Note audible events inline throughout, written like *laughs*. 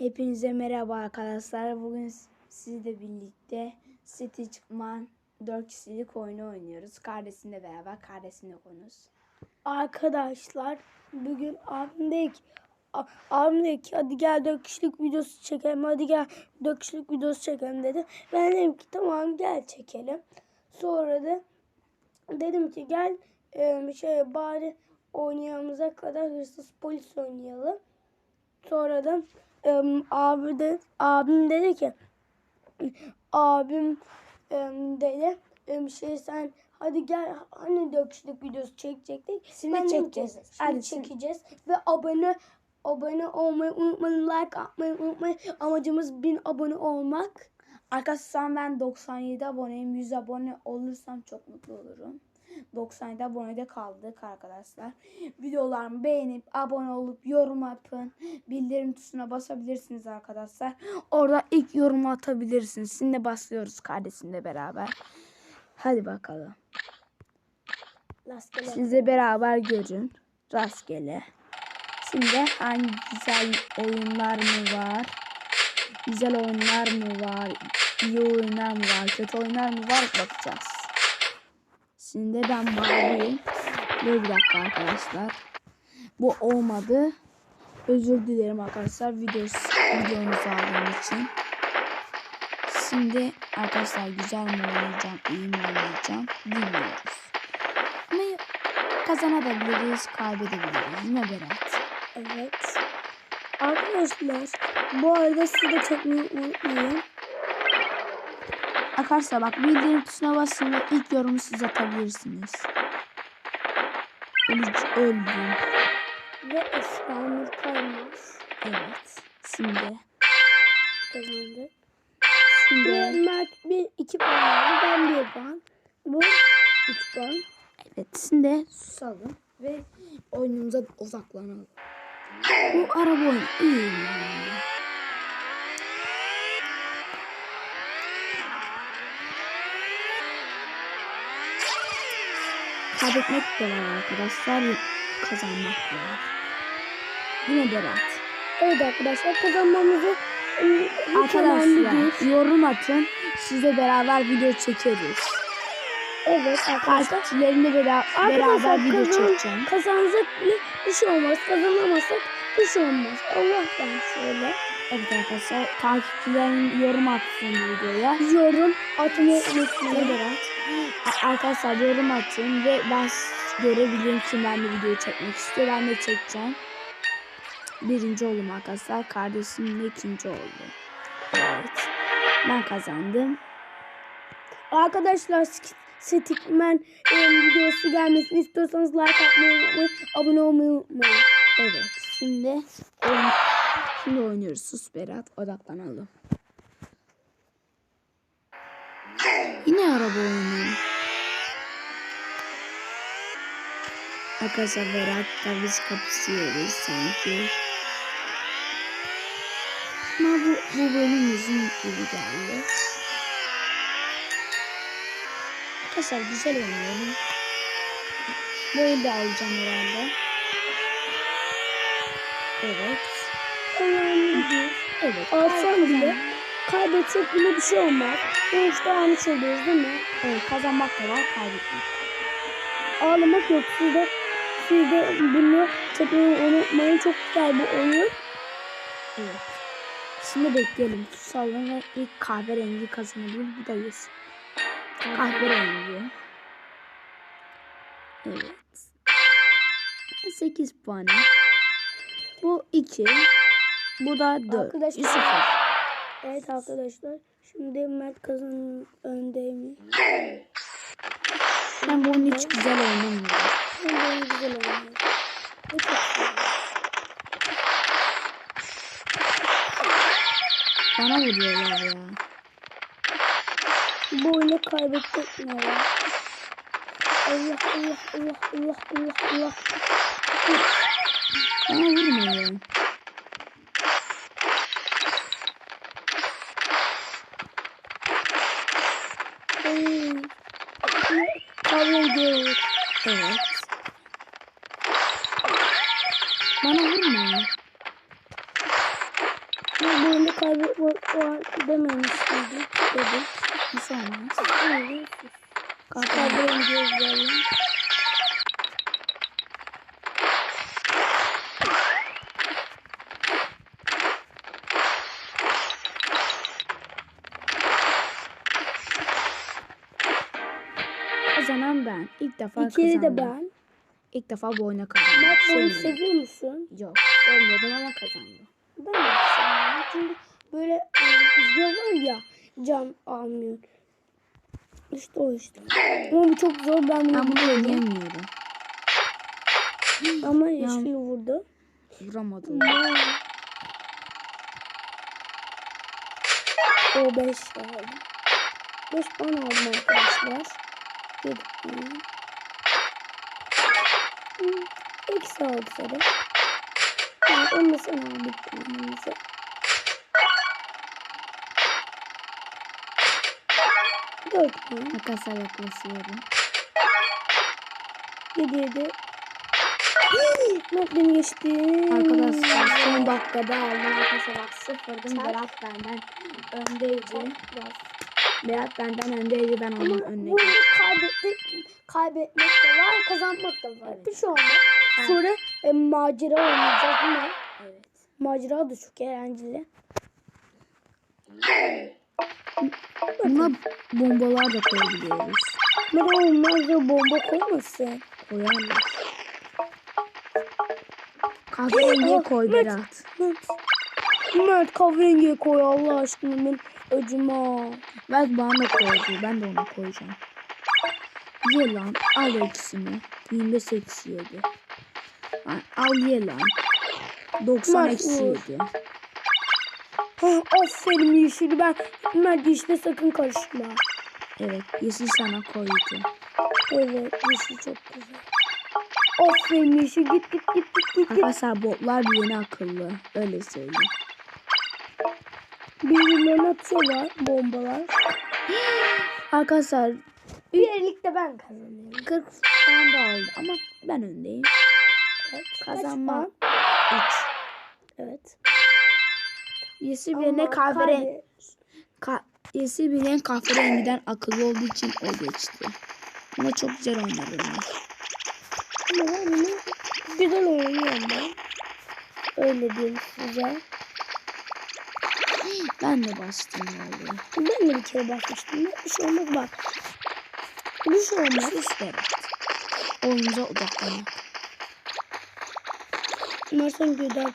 Hepinize merhaba arkadaşlar. Bugün sizle birlikte Stitchman 4 kişilik oyunu oynuyoruz. Kardeşimle beraber kardeşimle konuş. Arkadaşlar bugün abim dedi ki a- abim dedi ki hadi gel 4 kişilik videosu çekelim hadi gel 4 kişilik videosu çekelim dedi. Ben dedim ki tamam gel çekelim. Sonra da dedim ki gel e, şey bari oynayacağımıza kadar hırsız polis oynayalım. Sonra da e, abi de abim dedi ki abim e, dedi e, şey sen hadi gel hani dört kişilik videosu çekecektik. Şimdi Ben dedim çekeceğiz. Hadi Şimdi şimdi. çekeceğiz ve abone abone olmayı unutmayın. Like atmayı unutmayın. Amacımız 1000 abone olmak. Arkadaşlar ben 97 aboneyim. 100 abone olursam çok mutlu olurum. 97 abonede kaldık arkadaşlar. Videolarımı beğenip abone olup yorum yapın. Bildirim tuşuna basabilirsiniz arkadaşlar. Orada ilk yorumu atabilirsiniz. Şimdi başlıyoruz kardeşimle beraber. Hadi bakalım. Rastgele. Siz beraber görün. Rastgele. Şimdi hangi güzel oyunlar mı var? Güzel oyunlar mı var? İyi oyunlar mı var? Kötü oyunlar mı var? Bakacağız. Şimdi ben bağlayayım. Dur bir dakika arkadaşlar. Bu olmadı. Özür dilerim arkadaşlar. Videos, videomuzu aldığım için. Şimdi arkadaşlar güzel mi oynayacağım, iyi mi oynayacağım bilmiyoruz. Ama kazanabiliriz, kaybedebiliriz. Yine Berat. Evet. Arkadaşlar bu arada siz de çekmeyi unutmayın. Arkadaşlar bak bildirim tuşuna basın ve ilk yorumu siz atabilirsiniz. Ölücü öldü. Ve Esra Nur Kaymaz Evet. Şimdi. kazandı. Şimdi. Mert bir iki puan. Ben bir puan. Bu üç puan. Evet. Şimdi susalım. Ve oyunumuza odaklanalım. Bu araba oyunu iyi Kaybetmek de var arkadaşlar. Kazanmak da var. Yine Berat. Evet arkadaşlar kazanmamızı. Arkadaşlar yorum atın. Sizle beraber video çekeriz. Evet arkadaşlar. Takipçilerimle beraber, beraber video kazan, çekeceğim. kazanacak bir, bir şey olmaz. Kazanamazsak bir şey olmaz. Allah'tan şöyle. Evet arkadaşlar takipçilerim yorum atsın videoya. Yorum atmayı unutmayın. Arkadaşlar yorum atın ve ben görebilirim kim benimle video çekmek istiyor. Ben de çekeceğim. Birinci oldum arkadaşlar. Kardeşim de ikinci oldu. Evet. Ben kazandım. Arkadaşlar Stickman videosu gelmesini istiyorsanız like atmayı unutmayın. Abone olmayı unutmayın. Evet. Şimdi şimdi oynuyoruz. Sus Berat. Odaklanalım. Yine araba oyunu. Arkadaşlar Berat'la biz kapışıyoruz sanki. Ama bu, bu bölüm uzun gibi geldi. Arkadaşlar güzel oynuyorum. Böyle de alacağım herhalde. Evet. Önemli değil. Evet. Alsam bile kaybetsek bile bir şey olmaz. Sonuçta almış oluyoruz değil mi? Evet, kazanmak da var, kaybetmek. Ağlamak yok. Siz de, siz de bunu çekmeyi unutmayın. Çok güzel bir oyun. Evet. Şimdi bekleyelim. Ve ilk kahverengi kazanabilir. Bu da. Kahverengi. Evet. 8 puan. Bu 2. Bu da 4. Arkadaşlar- 0. Evet arkadaşlar. Şimdi Mert kazanın öndeyim. Ben bunun hiç güzel oynamıyorum. Şimdi oyun güzel oynuyor. Bu çok güzel. Bana vuruyorlar ya. Bu oyunu kaybettik mi ya? Allah Allah Allah Allah Allah. Bana vurmayın. Var dememiştik dedik. Bir şey olmaz. Öyle. Kahverengi. Kahverengi yazalım. Kazanan ben. İlk defa İkili kazandım. de ben. İlk defa bu oyuna kazandım. Mert bunu seviyor musun? Yok. Sevmiyordum ama kazandım. Ben de sevmiyorum. Çünkü böyle e, izliyorlar ya can almıyor. İşte o işte. Ama bu çok zor. Ben bunu Ben bunu oynayamıyorum. Ama yeşil vurdu. Vuramadım. O 5 aldım. 5 puan aldım arkadaşlar. 7 puan. Eksi aldı sarı. Evet, onu da sen al bir puanımızı. Dört. Arkadaşlar yaklaşıyorum. Yedi yedi. Mert beni geçti. Arkadaşlar son dakikada aldım. Arkadaşlar bak sıfırdım. Berat benden öndeydi. Biraz. Berat benden öndeydi. Ben onun önüne burada geçtim. kaybetmek, de var, kazanmak da var. Evet. Bir şey olmaz. Sonra e, macera oynayacağız değil mi? Evet. Macera da çok eğlenceli. Buna bombalar da koyabiliyoruz. Ama olmaz da bomba koymasın. Koyarlar. Kahverengiye koy. Berat. Mert, Mert kahverengiye koy Allah aşkına benim öcüma. Berat bana koydu. Ben de onu koyacağım. Ye lan. Al ikisini. 25 eksi 7. Lan Al ye lan. 90 Mert, eksi vur. 7. Hah, aferin yeşili ben. Mert yeşile sakın karışma. Evet. Yeşil sana koydu. Evet yeşil çok güzel. Aferin yeşil git git git git git. Arkadaşlar botlar yeni akıllı. Öyle söyleyeyim. Birbirlerine atıyorlar bombalar. *gasps* Arkadaşlar Bir ellikte ben kazanıyorum. 40 puan da aldı ama ben öndeyim. Evet. Kazanma. Kaç 3. puan? Evet. Ama birine kahverengi. Ka Yeşil birine kahverengiden akıllı olduğu için o geçti. Ama çok güzel oynadı. Ama ben güzel oynuyorum ben. Öyle diyeyim size. Ben de bastım vallahi. Ben de bir kere basmıştım. Bir şey olmaz bak. Bir şey olmaz. Sus Berat. Oyunumuza odaklanın. Bunlar sanki daha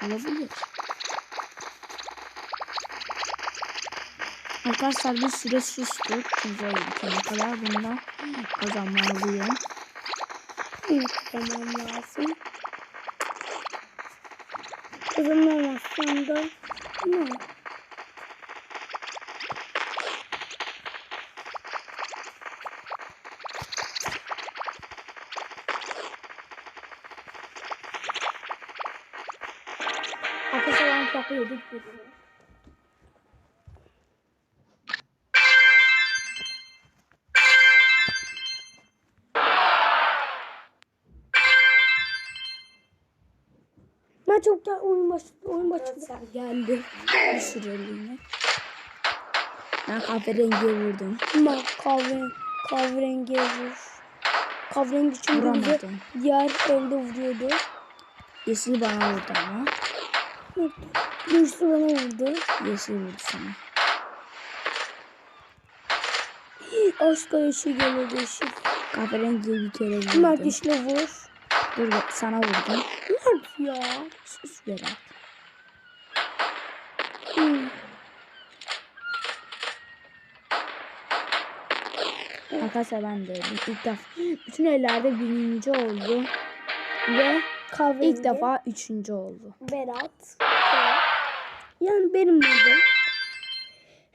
çalışıyor. Olabilir. Arkadaşlar bir süre sustuk. Çünkü öyle kadar bunda kazanmalıyım. Kazanmam lazım. Kazanamazsam da ne? Yedik. Ben çok da oyun başladı. Oyun başladı. Geldi. Bir süreliğine. Ben kahverengiye vurdum. Bak kahve, kahverengi vur. Kahverengi çünkü bize diğer evde vuruyordu. Yeşil bana vurdu ama. Birisi bana vurdu. Yeşil vurdu sana. *gasps* Aşka yeşil geliyordu yeşil. Kahverengiye bir kere Mert vurdum. yeşile vur. Dur sana vurdum. Mert ya. Sus Berat. Hı. Arkadaşlar ben de öyle. İlk defa bütün ellerde birinci oldu. Ve Kahverengi. ilk defa üçüncü oldu. Berat. Yani benim adım.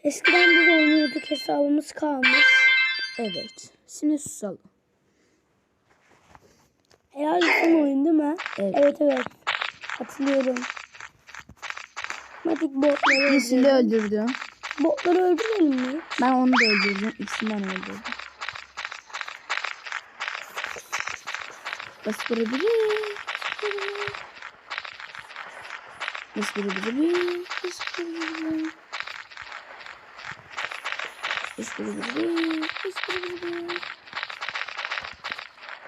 Eskiden biz oynuyorduk hesabımız kalmış. Evet. Şimdi susalım. Helal olsun oyun değil mi? Evet. Evet evet. Hatırlıyorum. Matik botları Yeşili öldürelim. öldürdüm. Botları öldürelim mi? Ben onu da öldürdüm. İkisinden öldürdüm. Bas vurabilir. Biri biri bir. Biz biri biri bir. Biz biri biri bir.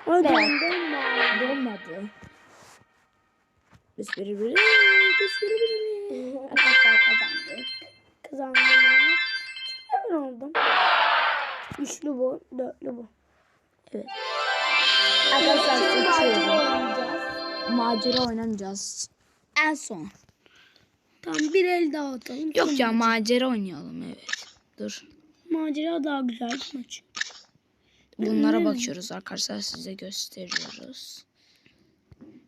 Hadi Evet. ondan Dolmadı. Biz biri biri. Biz biri biri bir. Arkadaşlar kazandı. Kazandım. Ben oldum. Üçlü bu, dörtlü bu. Evet. Arkadaşlar seçiyorum. Macera oynamayacağız. En son. Tamam bir el daha atalım. Yok ya macera oynayalım evet. Dur. Macera daha güzel bir maç. Bunlara bakıyoruz arkadaşlar size gösteriyoruz.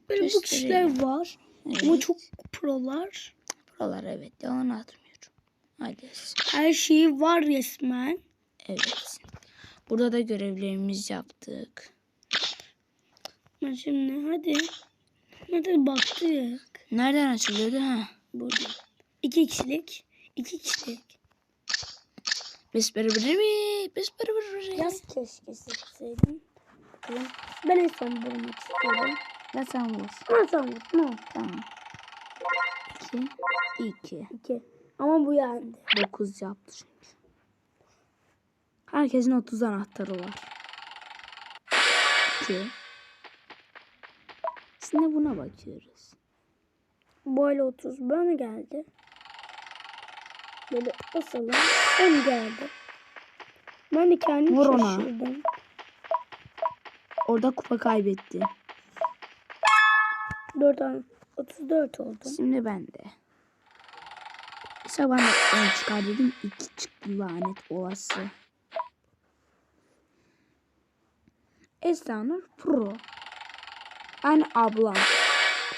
Böyle bu kişiler var. Evet. Ama çok prolar. Buralar evet yalan atmıyorum. Hadi. Her şeyi var resmen. Evet. Burada da görevlerimizi yaptık. Şimdi hadi. Hadi baktık. Nereden açılıyordu ha? Burada. İki kişilik. iki kişilik. Biz biri bir. Biz biri bir. Yaz keşke seçseydim. Bakalım. Ben en son bulmak istiyorum. Ya sen vur. Ben vur. No. Tamam. İki. İki. İki. Ama bu yendi. Dokuz yaptı çünkü. Herkesin 30 anahtarı var. İki. Şimdi buna bakıyoruz. Böyle 30 bana geldi. Böyle basalım. 10 geldi. Ben de kendim Vur ona. şaşırdım. Orada kupa kaybetti. 4 tane. 34 oldu. Şimdi ben de. İşte ben de 10 çıkar dedim. 2 çıktı lanet olası. Esnanur Pro. Yani ablam.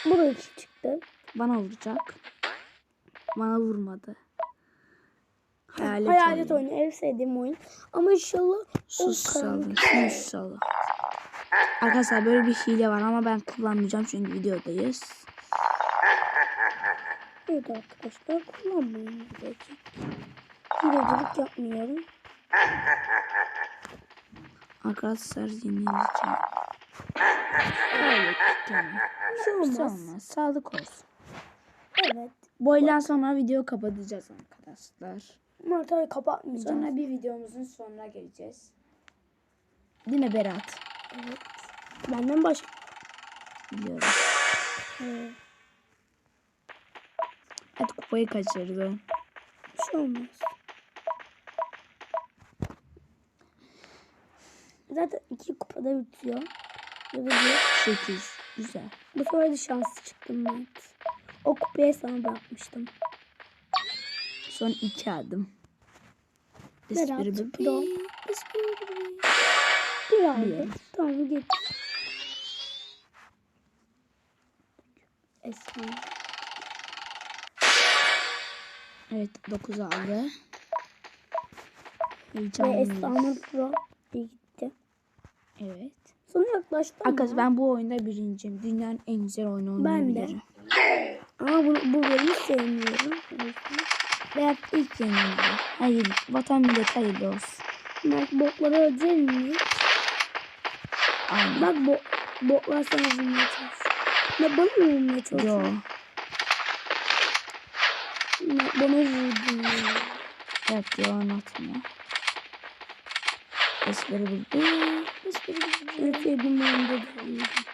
Bu da 2 çıktı. Bana vuracak. Bana vurmadı. Hayalet, Hayalet oyunu. oyunu. En sevdiğim oyun. Ama inşallah Sus salın. Sus salın. Arkadaşlar böyle bir hile var ama ben kullanmayacağım çünkü videodayız. Evet arkadaşlar kullanmayın diyecek. Hilecilik yapmıyorum. Arkadaşlar yenileceğim. Yani. Bir şey Bir şey olmaz. olmaz. Sağlık olsun. Evet. Bu oyundan sonra video kapatacağız arkadaşlar. Martayı kapatmayacağım. Sonra bir videomuzun sonuna geleceğiz. Değil mi Berat? Evet. Benden başka. Biliyorum. Evet. Hadi kupayı kaçırdı. Bir şey olmaz. Zaten iki kupada bitiyor. Ya da bir. 8. Güzel. Bu sefer de şanslı çıktım ben. O kupayı sana bırakmıştım. Son iki adım. Bir- Pro. Bir- Bir aldı. Bir. Tamam git. Esma. Evet 9 aldı. Ve Heyecanlıyız. Esra'nın Pro iyi gitti. Evet. Sonra yaklaştım. Arkadaşlar ben bu oyunda birinciyim. Dünyanın en güzel oyunu Ben de. Ama bu, bu bölümü sevmiyorum. Berat ilk yenildi. Hayır. Vatan millet hayırlı olsun. Bak botları öldürelim mi? Aynen. Bak bo botlar sana vurmaya çalışıyor. Ne bana mı vurmaya çalışıyor? Yo. Ne, bana vurdu. Evet yalan atma. Espri bildi. Espri sevdiğim oyunda da iyiydi.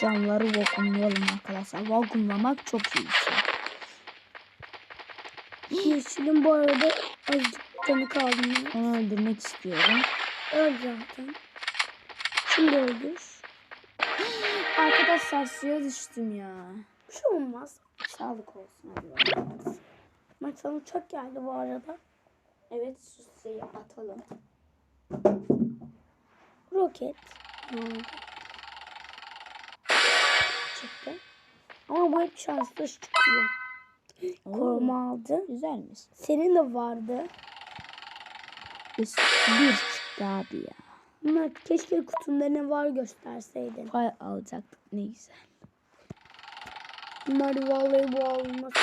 Camları vakumlayalım arkadaşlar. Vakumlamak çok iyi bir şey. Yeşilin bu arada azıcık canı kaldı. Onu öldürmek istiyorum. Öl zaten. Şimdi öldür. Arkadaşlar suya düştüm ya. Bir şey olmaz. Sağlık olsun. Bak sana uçak geldi bu arada. Evet suyu atalım. Roket. Ne oldu? Çıktı. Ama bu hep şanslı çıkıyor. Koruma aldı. Güzelmiş. Senin de vardı. Bir çıktı abi ya. Mert keşke kutunda ne var gösterseydin. Pay alacaktık ne güzel. Mert vallahi bu alması.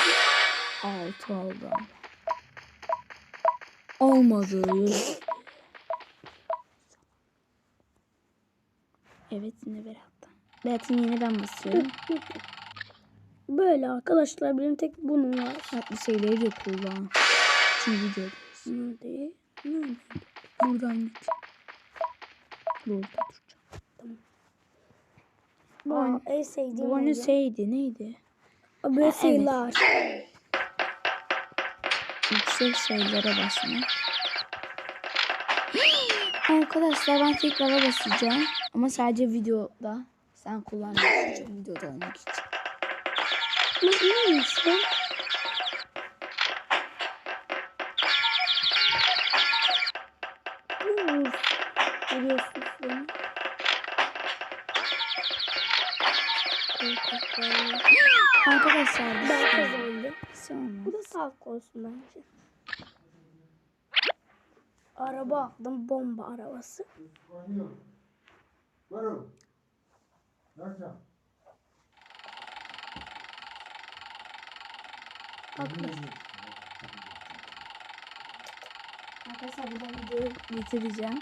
Altı oldu. Olmadı. Evet yine Berat'tan. Berat'ın yeni ben basıyorum. *laughs* Böyle arkadaşlar benim tek bunun var. Farklı şeyleri de kullan. Şimdi videodayız. Nerede? Nerede? Buradan git. Burada duracağım. Bu, Aa, an, en sevdiğim bu oyun. şeydi neydi? Böyle şeyler. Yüksek sayılara basmak. *gasps* Arkadaşlar ben tekrara basacağım. Ama sadece videoda. Sen kullanmıyorsun videoda olmak için. Ne neymiş vuruyorsun beni? Arkadaşlar Ben biz- kazandım. Sonra. Bu da sağlık olsun bence. Araba aldım. Bomba arabası. Escondido. Nacha. Arkadaşlar buradan videoyu bitireceğim.